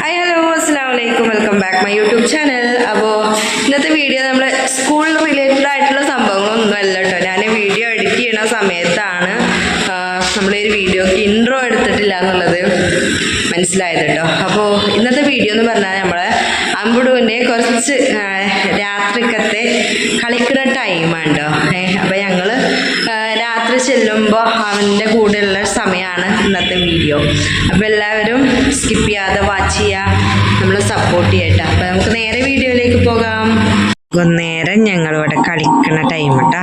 Hi hello അസ്സാം വലൈക്കും welcome back my YouTube channel അപ്പോൾ ഇന്നത്തെ വീഡിയോ നമ്മൾ സ്കൂൾ റിലേറ്റഡ് ആയിട്ടുള്ള സംഭവങ്ങളൊന്നും അല്ല കേട്ടോ ഞാൻ വീഡിയോ എഡിറ്റ് ചെയ്യുന്ന സമയത്താണ്. നമ്മൾ ഒരു വീഡിയോക്ക് ഇൻട്രോ എടുത്തിട്ടില്ല എന്നുള്ളത് മനസ്സിലായത് കേട്ടോ അപ്പോൾ ഇന്നത്തെ വീഡിയോ എന്ന് പറഞ്ഞാൽ നമ്മളെ അമ്പുടുവിന്റെ കുറച്ച് രാത്രിക്കത്തെ കളിക്കുന്ന ടൈമാണ് കേട്ടോ അപ്പോൾ ഞങ്ങൾ രാത്രി ചെല്ലുമ്പോൾ അവന്റെ കൂടെയുള്ള സമയമാണ് ഇന്നത്തെ വീഡിയോ അപ്പോൾ എല്ലാവരും സ്കിപ്പ് ചെയ്യാതെ വാച്ച് ചെയ്യുക നമ്മളെ സപ്പോർട്ട് ചെയ്യട്ടെ അപ്പോൾ നമുക്ക് നേരെ വീഡിയോയിലേക്ക് പോകാം. നേരം ഞങ്ങളിവിടെ കളിക്കുന്ന ടൈം കേട്ടാ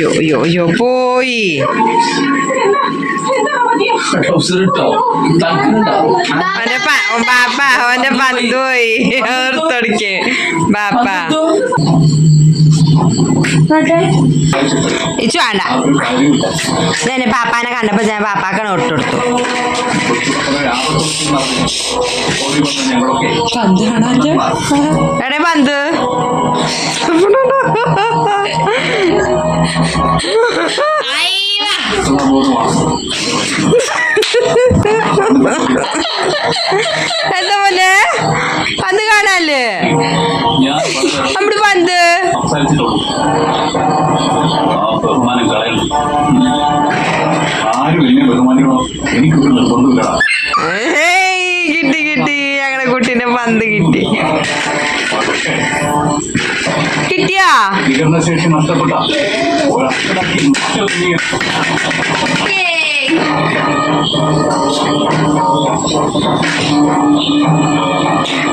യോ യോ യോ പോയി. അവന്റെ ബാപ്പ അവന്റെ പന്ത് പോയി. ഓർത്തൊടിക്ക്. ബാപ്പ. ഇച്ചു വേണ്ട. ഇതെന്നെ പാപ്പാനെ കണ്ടപ്പോ ഞാൻ പാപ്പാക്കാണ് ഒട്ടെടുത്തു എടേ പന്ത്. എന്താ പോലെ പന്ത് കാണാല്ലേ? നമ്മുടെ പന്ത്. ആരും എന്നെ ബഹുമാനിക്കണോ എനിക്കൊരു നിർബന്ധമില്ലടാ ഏയ്, കിട്ടി കിട്ടി. ഞങ്ങളുടെ കുട്ടീന്റെ പന്ത് കിട്ടി. വികരണശേഷി നഷ്ടപ്പെട്ട നീ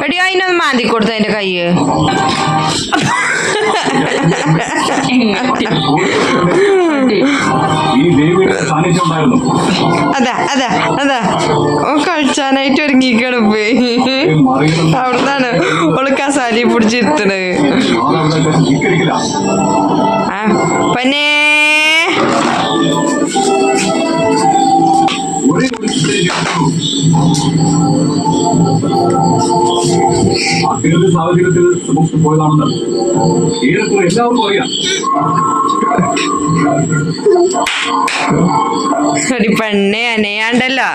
എടി അതിനൊന്ന് മാന്തി കൊടുത്ത എന്റെ കയ്യ്. അതാ അതാ അതാ. ഓ കളിച്ചാനായിട്ട് ഒരുങ്ങി മറികടന്ന് അവിടുന്നാണ് ഓൾ കസാലി പിടിച്ചിരുത്തണത് ആ പന്നേ. അത്തരത്തിൽ സാഹചര്യത്തിൽ സുമോഷ് പോയതാണെന്ന് ഏറെക്കുറെ എല്ലാവർക്കും അറിയാം. ഒരു അനയാണ്ടല്ലോ.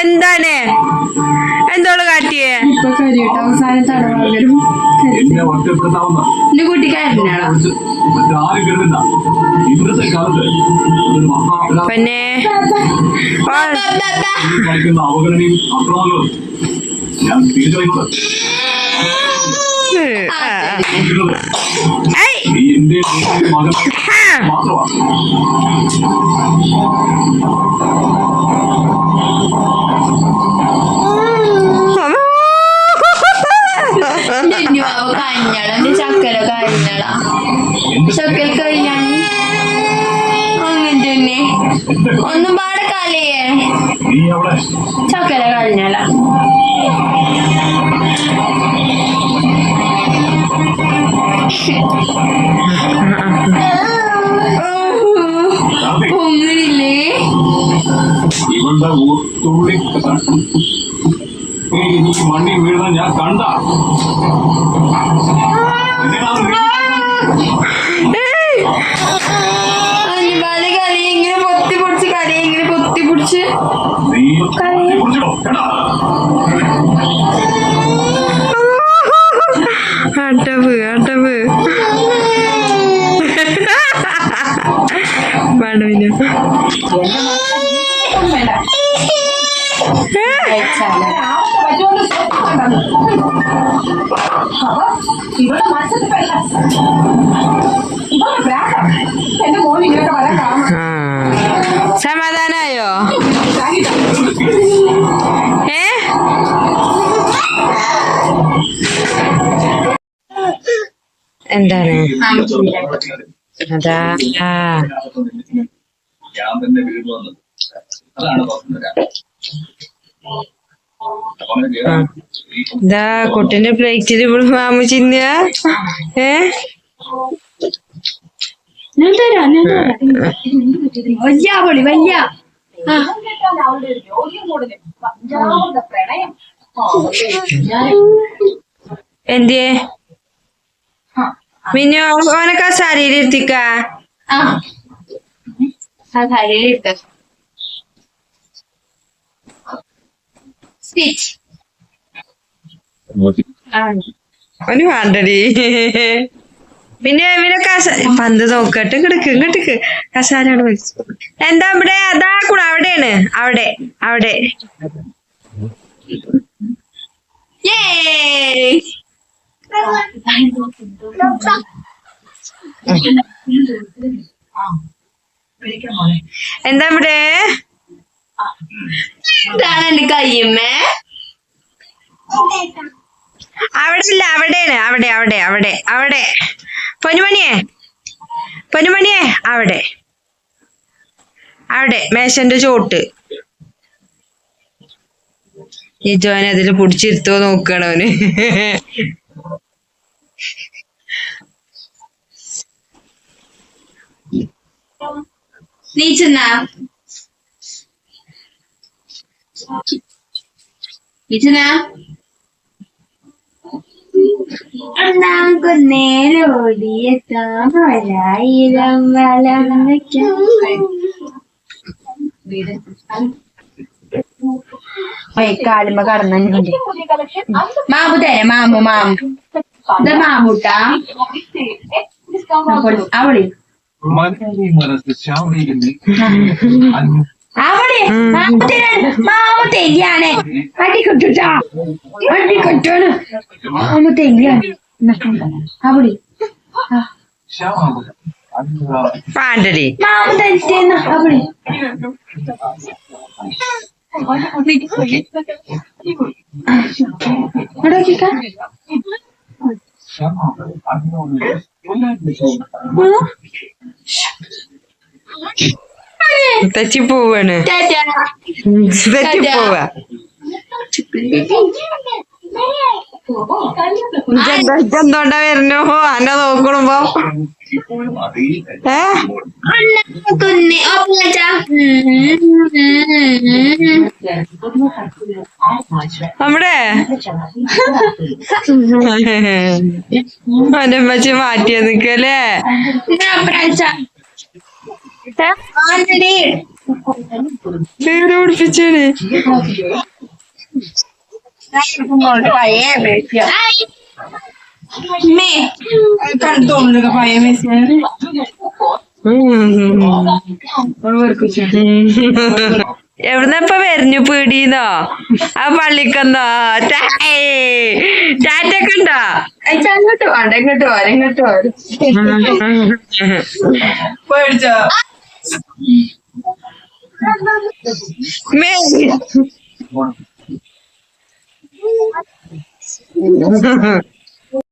എന്താണ്? എന്തോൾ കാട്ടിയേ? എന്റെ കുട്ടിക്കാരനാണോ പിന്നെ? അവഗണനയും അക്രമങ്ങളും ഞാൻ തിരിച്ചറിയുന്നത് എന്റെ മകൻ മാത്രമാണ്. കാർത്തിക്, ഒന്നില്ലേ ഇവളുടെ ഊ- തുള്ളി. ഈ നീ മണ്ണി വീഴുന്ന ഞാൻ കണ്ട. ഏയ്, ഇവിടെ മത്സരത്തിലല്ല ഇവളെ പ്രായം എന്റെ മോൻ ഇങ്ങനെയൊക്കെ വരാൻ കാരണം ആ. സമാധാനായോ ഏ എന്താണ് അതാ. ഞാൻ. തന്നെ വീട് വന്നത് അതാണ് ഇതാ കുട്ടിന്റെ പ്ലേറ്റിൽ ഇവിടെ മാമ ചിന്ന ഏ? ഞാൻ തരാം ഞാൻ വലിയ പൊളി വലിയ എന്തിയെ? മിന്നു ഓനൊക്കെ ശരീരം ഇരുത്തിക്ക? ആ കരയിട്ട് സ്റ്റിച്ച് ഓന് വേണ്ടടി. പിന്നെ ഇവനെ കസ പന്ത് നോക്കട്ടെ കിടക്ക് ഇങ്ങോട്ടേക്ക് കസാരയോട് വലിച്ചു എന്താ ഇവിടെ അതാ കൂടെ അവിടെയാണ്. അവിടെ അവിടെ. Yay! എന്താ ഇവിടെ? എന്താണ് എന്റെ കയ്യമ്മേ? അവിടെ ഇല്ല അവിടെയാണ്. അവിടെ അവിടെ അവിടെ അവിടെ. പൊന്നുമണിയെ പൊന്നുമണിയെ അവിടെ. അവിടെ മേശന്റെ ചോട്ട്. ഈ ജോനെ അതിൽ പിടിച്ചിരുത്തോ നോക്കണവന് നീ ചെന്നാ നീ ചെന്നാ കുന്നേലോടിയെത്താം ഒരായിരം വലം കാലുമ്പ കടന്നുണ്ട് മാമു തരാം മാമു മാമു. ഇത് മാമൂട്ടാ. അവളി മനസ്സിനെ മനസ്സ് ശ്യാമിക്കുന്നു അവളി മാമു തരാൻ മാമു തരികയാണ് അടിക്കൊട്ടുട്ടാ അടിക്കൊട്ടാണ് മാമു തരികയാണ് അവിടെ പാണ്ടടി മാമു തരിച്ചേന്ന അവളി ഇവിടെ നോക്കിക്കാ. ശ്യാമ അതിനോട് Tati boa, né? Tati boa. ഇതെന്തോണ്ടാ വരുന്നു? അന്നെ നോക്കണുമ്പോ. നമ്മുടെ? അവന്റെ അമ്മച്ചി മാറ്റിയ നിക്കല്ലേ? ഓപ്പണാച്ചാ ആൾറെഡി പേര് പിടിപ്പിച്ചാണ് മേ എവിടുന്നപ്പ വരഞ്ഞു പീടീന്നോ? ആ പള്ളിക്കെന്നോ? ടാറ്റൊക്കെ ഉണ്ടോ? അങ്ങോട്ട് വേണ്ട ഇങ്ങോട്ട് പോരെ ഇങ്ങോട്ട് പോരെ മേ 嗯哼哼。